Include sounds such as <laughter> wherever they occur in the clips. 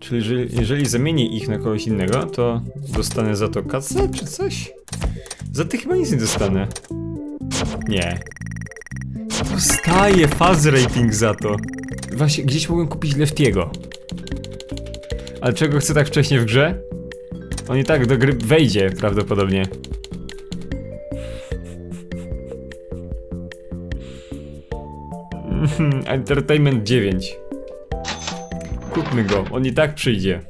Czyli jeżeli, jeżeli zamienię ich na kogoś innego, to dostanę za to kasę czy coś? Za tych chyba nic nie dostanę. Nie. Dostaję faz rating za to. Właśnie, gdzieś mogłem kupić Leftiego. Ale czego chcę tak wcześnie w grze? On i tak do gry wejdzie prawdopodobnie. <laughs> Entertainment 9. Kupmy go, on i tak przyjdzie.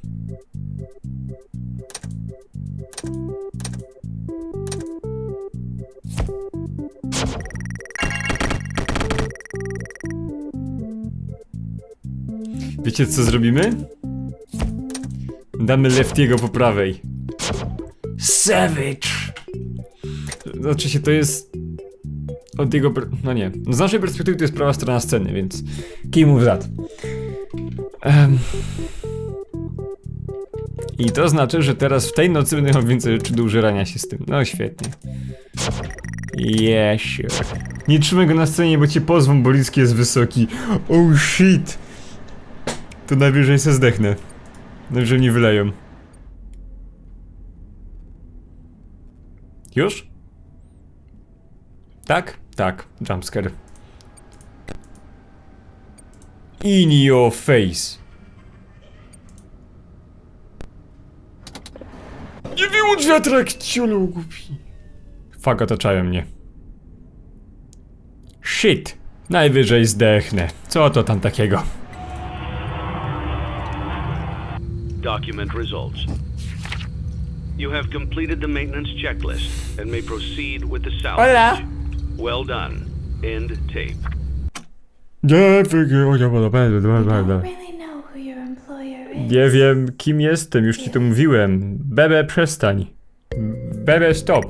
Wiecie co zrobimy? Damy Leftiego po prawej. Savage! Znaczy się to jest... Od jego... No nie. Z naszej perspektywy to jest prawa strona sceny, więc... Key move that. Em. I to znaczy, że teraz w tej nocy będę miał więcej rzeczy do użerania się z tym. No świetnie. Sure. Nie trzymaj go na scenie, bo cię pozwą, bo Liski jest wysoki. Oh shit! To najwyżej se zdechnę. Najwyżej mnie wyleją. Już? Tak? Tak. Jumpscare. In your face. Nie wyłącz wiatrak, ciulu głupi. Fuck, otaczają mnie. Shit. Najwyżej zdechnę. Co to tam takiego? Document results. You have completed the maintenance checklist and may proceed with the salvage. Hola. Well done. End tape. Nie, wygięło, nie don't podoba. really know who your employer is. Nie wiem, kim jestem, już ci to mówiłem. Bebe, przestań. Bebe, stop.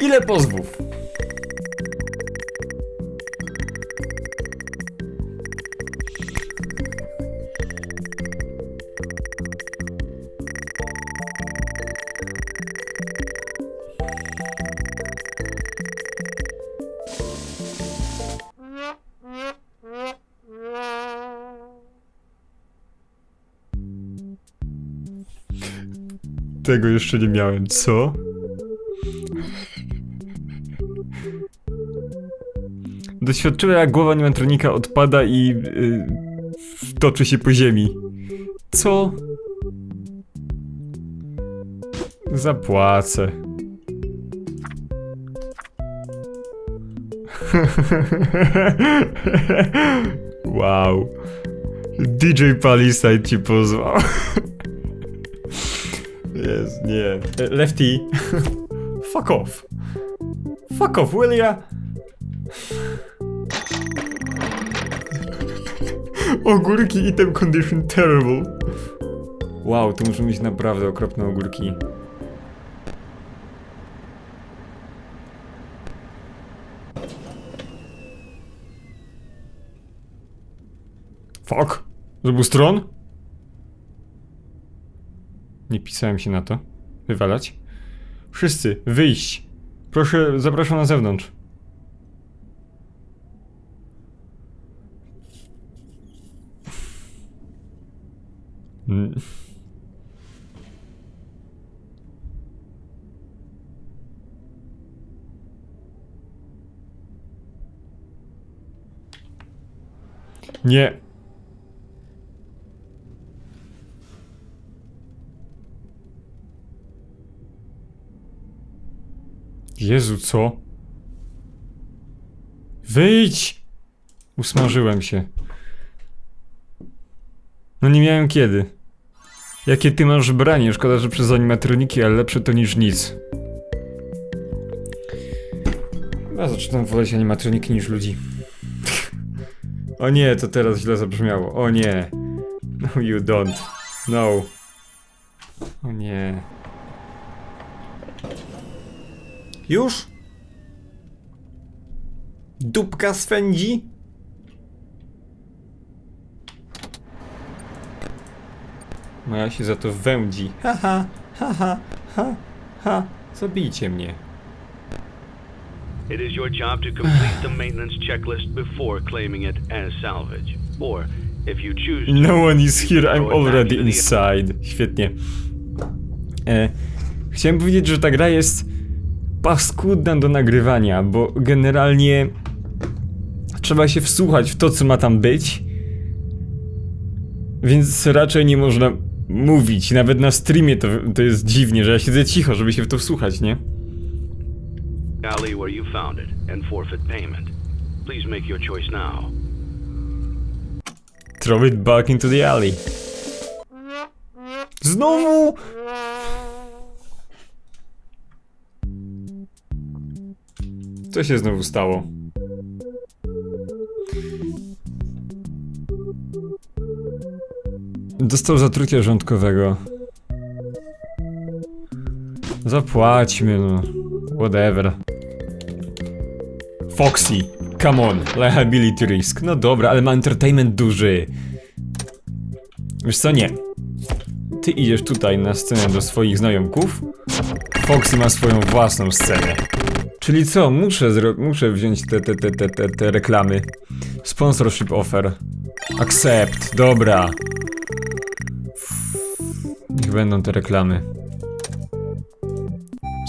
Ile pozwów? Tego jeszcze nie miałem, co? Doświadczyłem jak głowa animatronika odpada i yy, toczy się po ziemi. Co? Zapłacę. <laughs> wow. DJ Palisade ci pozwał. <laughs> Jest, nie. Lefty. Fuck off. Fuck off, will ya? Ogórki item condition terrible. Wow, to muszą być naprawdę okropne ogórki. Fuck. Z obu stron? Nie pisałem się na to. Wywalać. Wszyscy, wyjść. Proszę, zapraszam na zewnątrz. Nie. Jezu, co? Wyjdź! Usmażyłem się. No nie miałem kiedy. Jakie ty masz branie? Szkoda, że przez animatroniki, ale lepsze to niż nic. Ja zaczynam woleć animatroniki niż ludzi. o nie, to teraz źle zabrzmiało. O nie. No you don't. No. O nie. Już? Dupka swędzi? Moja się za to wędzi. Haha, haha, ha, ha. Zabijcie mnie. It is your job to complete the maintenance checklist before claiming it as salvage. Or, If you choose to, No one is here, I'm already inside. Świetnie. E, chciałem powiedzieć, że ta gra jest paskudna do nagrywania, bo generalnie trzeba się wsłuchać w to, co ma tam być. Więc raczej nie można mówić. Nawet na streamie to, to jest dziwnie, że ja siedzę cicho, żeby się w to wsłuchać, nie? alley where you found it and forfeit payment. Please make your choice now. Throw it back into the alley. Znowu! Co się znowu stało? Dostał zatrucia rządkowego. Zapłaćmy, no. Whatever. Foxy, come on, liability risk. No dobra, ale ma entertainment duży. Wiesz co, nie. Ty idziesz tutaj na scenę do swoich znajomków. Foxy ma swoją własną scenę. Czyli co, muszę, zro- muszę wziąć te, te, te, te, te, te reklamy. Sponsorship offer. Accept, dobra. Niech będą te reklamy.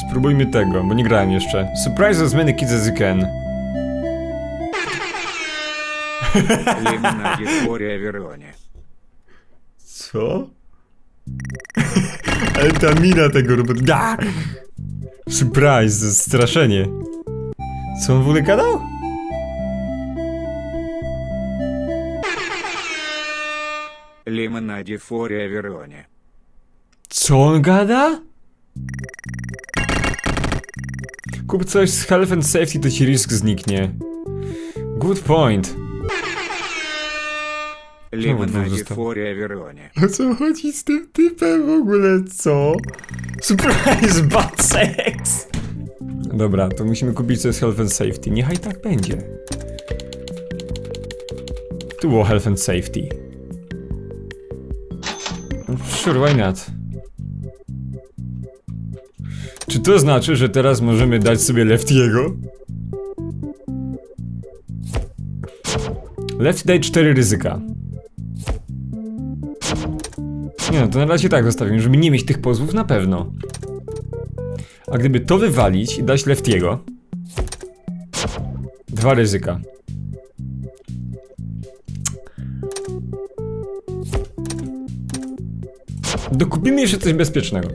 Spróbujmy tego, bo nie grałem jeszcze. Surprise as many kids as you can. Лимна Виктория Вероне. Co? <laughs> Ale ta mina tego robota. Da! Surprise, straszenie. Co on w ogóle gadał? Лимонади Фория Вероне. Co on gada? Kup coś z health and safety, to ci risk zniknie. Good point. Lemonadzie zostało? Furia Veronie. O co chodzi z tym typem w ogóle, co? Surprise, bad sex! Dobra, to musimy kupić coś z Health and Safety. Niechaj tak będzie. Tu było Health and Safety. Sure, why not? Czy to znaczy, że teraz możemy dać sobie Leftyego? Lefty Day 4 ryzyka. Nie no, to na razie tak zostawimy, żeby nie mieć tych pozwów na pewno. A gdyby to wywalić i dać Leftiego... Dwa ryzyka. Dokupimy jeszcze coś bezpiecznego.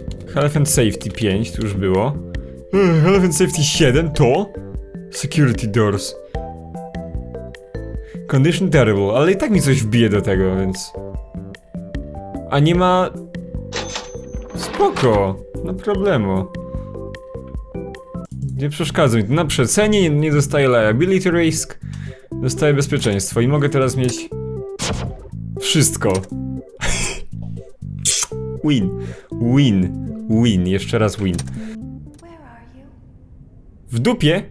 And Safety 5, to już było. Health and Safety 7 to... Security Doors. Condition Terrible, ale i tak mi coś wbije do tego, więc... A nie ma... Spoko, no problemu. Nie przeszkadza mi. Na przecenie nie, nie dostaję liability risk, dostaję bezpieczeństwo i mogę teraz mieć... Wszystko. <laughs> win. Win. Win. Jeszcze raz win. W dupie?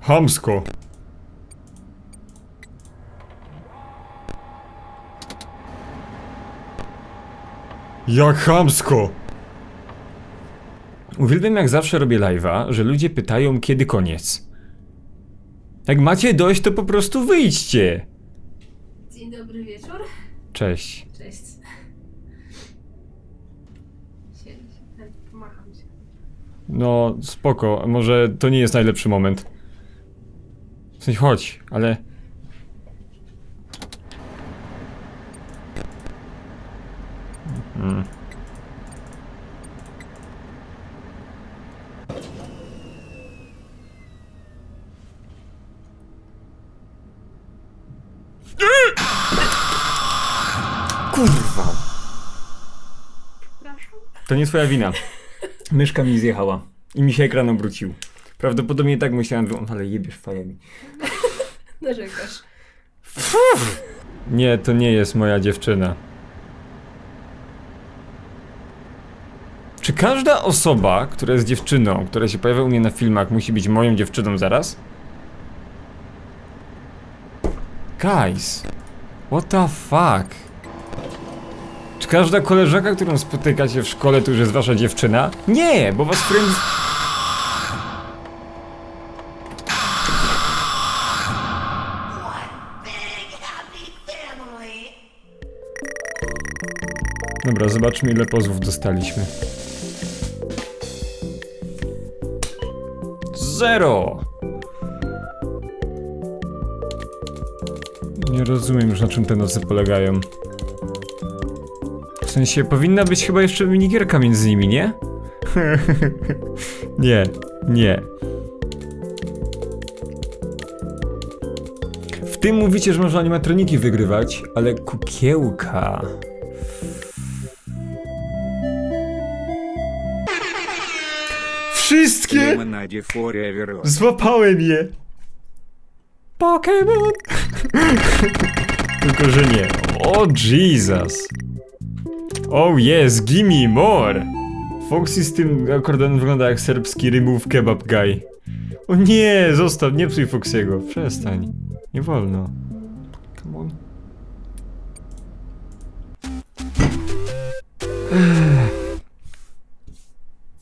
Hamsko. Jak chamsko! Uwielbiam jak zawsze robię live'a, że ludzie pytają kiedy koniec. Jak macie dość, to po prostu wyjdźcie. Dzień dobry wieczór. Cześć. Cześć. Siedź, tak, pomacham się. No, spoko, może to nie jest najlepszy moment. W sensie, chodź, ale... Kurwa! To nie twoja wina. Myszka mi zjechała i mi się ekran obrócił. Prawdopodobnie tak musiałem wy... Ale jebiesz fajami. Narzekasz. Nie, to nie jest moja dziewczyna. Czy każda osoba, która jest dziewczyną, która się pojawia u mnie na filmach, musi być moją dziewczyną zaraz? Guys, what the fuck? Czy każda koleżanka, którą spotykacie w szkole, to już jest wasza dziewczyna? Nie, bo was friend... Dobra, zobaczmy ile pozwów dostaliśmy. Zero! Nie rozumiem już na czym te noce polegają. W sensie powinna być chyba jeszcze minigierka między nimi, nie? <laughs> nie, nie. W tym mówicie, że można animatroniki wygrywać, ale kukiełka. Wszystkie! Złapałem je! Pokémon! Tylko, że nie. O oh, Jesus! Oh yes, gimme more! Foxy z tym akordeon wygląda jak serbski remove kebab guy. O nie, zostaw, nie psuj Foxy'ego, przestań. Nie wolno. Come on.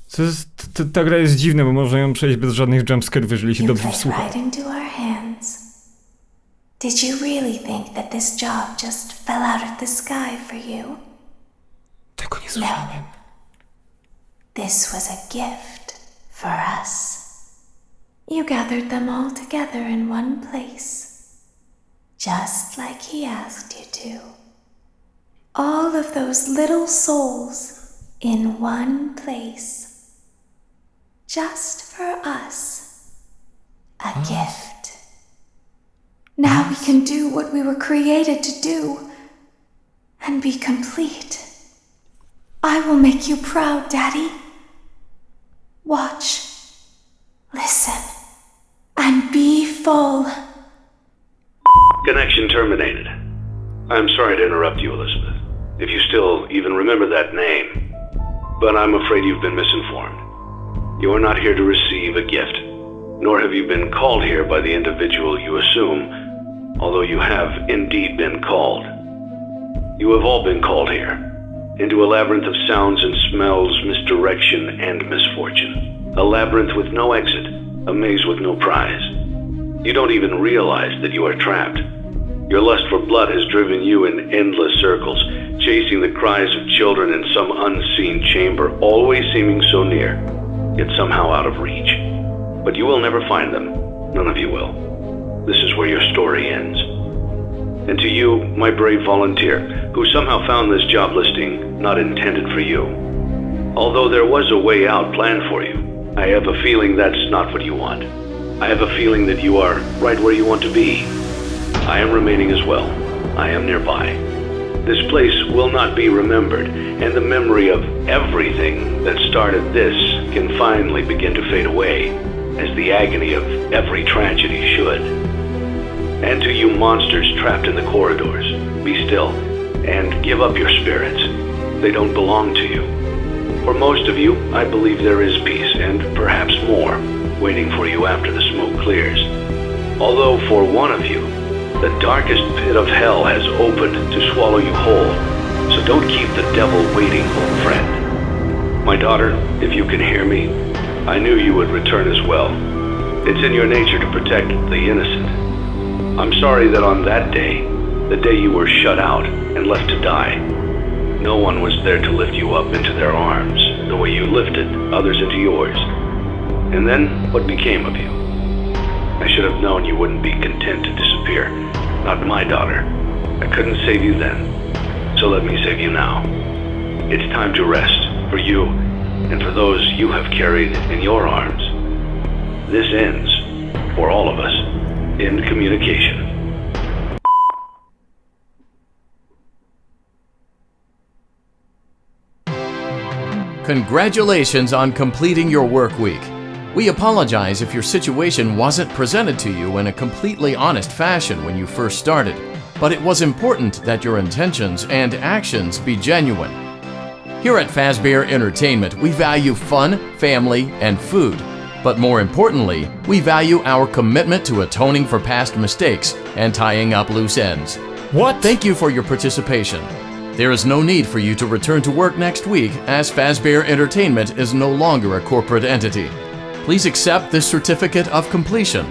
Co jest t- ta gra jest dziwna, bo można ją przejść bez żadnych jumpscare'ów, jeżeli się dobrze wsłucha. right into our hands. Did you really think that this job just fell out of the sky for you? Tego nie No. słyszałem. This was a gift for us. You gathered them all together in one place, just like he asked you to. All of those little souls in one place, just for us. A gift. Now we can do what we were created to do and be complete. I will make you proud, Daddy. Watch, listen, and be full. Connection terminated. I'm sorry to interrupt you, Elizabeth, if you still even remember that name. But I'm afraid you've been misinformed. You are not here to receive a gift, nor have you been called here by the individual you assume, although you have indeed been called. You have all been called here, into a labyrinth of sounds and smells, misdirection, and misfortune. A labyrinth with no exit, a maze with no prize. You don't even realize that you are trapped. Your lust for blood has driven you in endless circles, chasing the cries of children in some unseen chamber, always seeming so near, yet somehow out of reach. But you will never find them. None of you will. This is where your story ends. And to you, my brave volunteer, who somehow found this job listing not intended for you. Although there was a way out planned for you, I have a feeling that's not what you want. I have a feeling that you are right where you want to be. I am remaining as well. I am nearby. This place will not be remembered, and the memory of everything that started this can finally begin to fade away, as the agony of every tragedy should. And to you monsters trapped in the corridors, be still and give up your spirits. They don't belong to you. For most of you, I believe there is peace and perhaps more waiting for you after the smoke clears. Although for one of you, the darkest pit of hell has opened to swallow you whole. So don't keep the devil waiting, old friend. My daughter, if you can hear me, I knew you would return as well. It's in your nature to protect the innocent. I'm sorry that on that day, the day you were shut out and left to die, no one was there to lift you up into their arms the way you lifted others into yours. And then what became of you? I should have known you wouldn't be content to disappear. Not my daughter. I couldn't save you then. So let me save you now. It's time to rest for you and for those you have carried in your arms. This ends, for all of us, in communication. Congratulations on completing your work week. We apologize if your situation wasn't presented to you in a completely honest fashion when you first started, but it was important that your intentions and actions be genuine. Here at Fazbear Entertainment, we value fun, family, and food. But more importantly, we value our commitment to atoning for past mistakes and tying up loose ends. What? Thank you for your participation. There is no need for you to return to work next week as Fazbear Entertainment is no longer a corporate entity. Please accept this certificate of completion.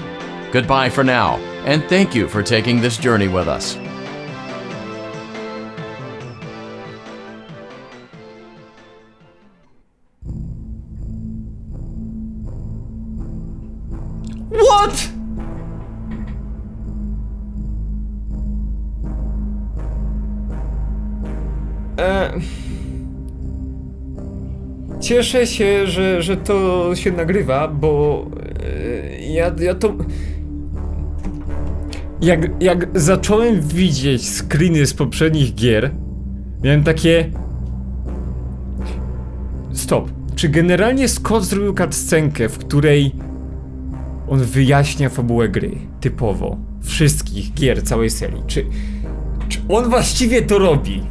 Goodbye for now, and thank you for taking this journey with us. Cieszę się, że, że to się nagrywa, bo e, ja, ja to. Jak, jak zacząłem widzieć screeny z poprzednich gier, miałem takie. Stop. Czy generalnie Scott zrobił cutscenkę, w której on wyjaśnia fabułę gry? Typowo. Wszystkich gier całej serii. Czy, czy on właściwie to robi?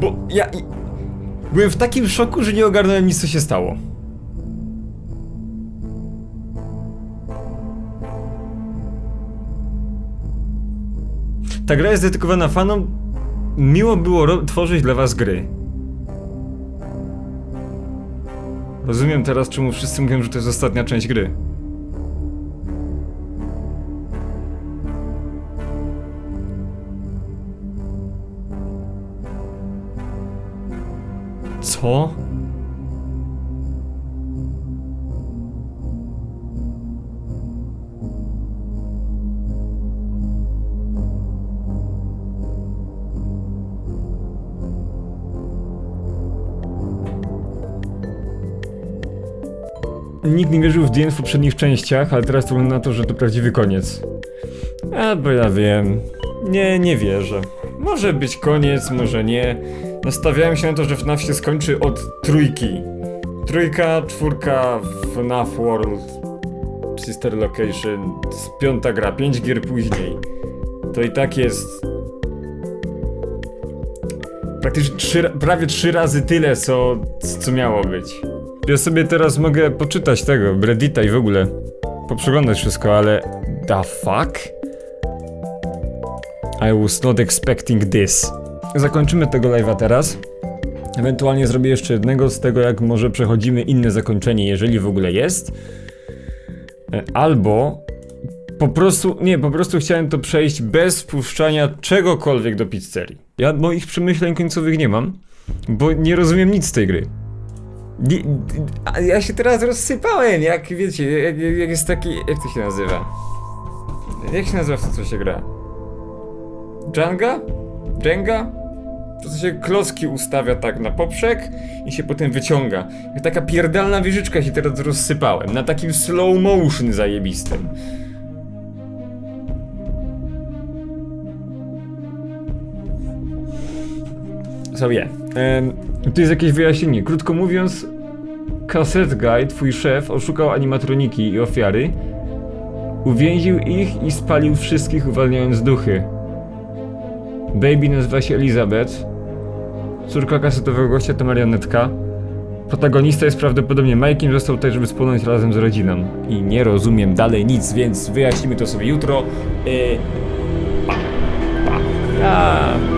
Bo ja. Byłem w takim szoku, że nie ogarnąłem nic, co się stało. Ta gra jest dedykowana fanom. Miło było tworzyć dla was gry. Rozumiem teraz, czemu wszyscy mówią, że to jest ostatnia część gry. Co? Nikt nie wierzył w DN w poprzednich częściach, ale teraz wygląda na to, że to prawdziwy koniec. A, bo ja wiem. Nie, nie wierzę. Może być koniec, może nie. Nastawiałem się na to, że FNAF się skończy od trójki. Trójka, czwórka, FNAF World, Sister Location, piąta gra, pięć gier później. To i tak jest... Praktycznie trzy, ra- prawie trzy razy tyle, co, co miało być. Ja sobie teraz mogę poczytać tego, Reddita i w ogóle poprzeglądać wszystko, ale... The fuck? I was not expecting this. Zakończymy tego live'a teraz. Ewentualnie zrobię jeszcze jednego z tego, jak może przechodzimy inne zakończenie, jeżeli w ogóle jest. E, Albo po prostu, nie, po prostu chciałem to przejść bez wpuszczania czegokolwiek do pizzerii. Ja moich przemyśleń końcowych nie mam, bo nie rozumiem nic z tej gry. Nie, ja się teraz rozsypałem, jak wiecie, jak, jak jest taki, jak to się nazywa? Jak się nazywa w to, co się gra? Jenga? Jenga? To się klocki ustawia tak na poprzek i się potem wyciąga. Jak taka pierdalna wieżyczka się teraz rozsypałem. Na takim slow motion zajebistym. So yeah. Em, tu jest jakieś wyjaśnienie. Krótko mówiąc, Cassette Guy, twój szef, oszukał animatroniki i ofiary, uwięził ich i spalił wszystkich, uwalniając duchy. Baby nazywa się Elizabeth. Córka kasetowego gościa to marionetka. Protagonista jest prawdopodobnie Mike'iem, został tutaj, żeby spłonąć razem z rodziną. I nie rozumiem dalej nic, więc wyjaśnimy to sobie jutro. Yy... Pa. Pa. Ja...